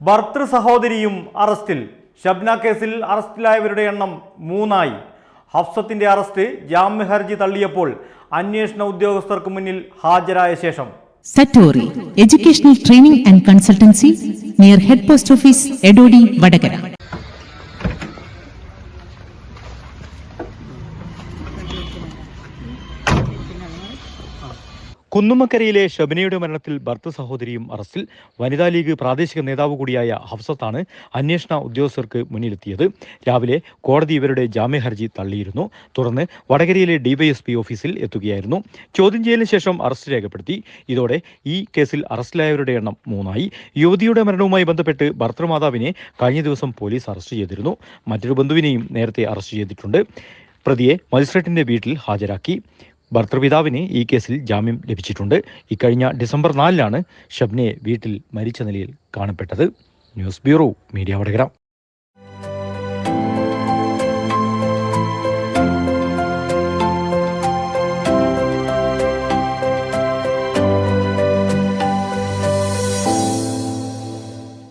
ഭർത്തൃ സഹോദരിയും അറസ്റ്റിൽ. ഷബ്ന കേസിൽ അറസ്റ്റിലായവരുടെ എണ്ണം മൂന്നായി. ഹഫ്സത്തിന്റെ അറസ്റ്റ് ജാമ്യ ഹർജി തള്ളിയപ്പോൾ അന്വേഷണ ഉദ്യോഗസ്ഥർക്ക് മുന്നിൽ ഹാജരായ ശേഷം. സെറ്റോറി educational training and consultancy near head post office Edodi Vadagara. കുന്നുമ്മക്കരയിലെ ഷബിനയുടെ മരണത്തിൽ ഭർത്ത സഹോദരിയും അറസ്റ്റിൽ വനിതാ ലീഗ് പ്രാദേശിക നേതാവ് കൂടിയായ ഹഫ്സത്താണ് അന്വേഷണ ഉദ്യോഗസ്ഥർക്ക് മുന്നിലെത്തിയത്. രാവിലെ കോടതി ഇവരുടെ ജാമ്യ ഹർജി തള്ളിയിരുന്നു. തുടർന്ന് വടകരയിലെ ഡിവൈഎസ്പി ഓഫീസിൽ എത്തുകയായിരുന്നു. ചോദ്യം ചെയ്യലിന് ശേഷം അറസ്റ്റ് രേഖപ്പെടുത്തി. ഇതോടെ ഈ കേസിൽ അറസ്റ്റിലായവരുടെ എണ്ണം മൂന്നായി. യുവതിയുടെ മരണവുമായി ബന്ധപ്പെട്ട് ഭർത്തൃമാതാവിനെ കഴിഞ്ഞ ദിവസം പോലീസ് അറസ്റ്റ് ചെയ്തിരുന്നു. മറ്റൊരു ബന്ധുവിനെയും നേരത്തെ അറസ്റ്റ് ചെയ്തിട്ടുണ്ട്. പ്രതിയെ മജിസ്ട്രേറ്റിന്റെ വീട്ടിൽ ഹാജരാക്കി. ഭർത്തൃപിതാവിന് ഈ കേസിൽ ജാമ്യം ലഭിച്ചിട്ടുണ്ട്. ഇക്കഴിഞ്ഞ ഡിസംബർ നാലിനാണ് ഷബ്നയെ വീട്ടിൽ മരിച്ച നിലയിൽ കാണപ്പെട്ടത്. News bureau media Vadakara.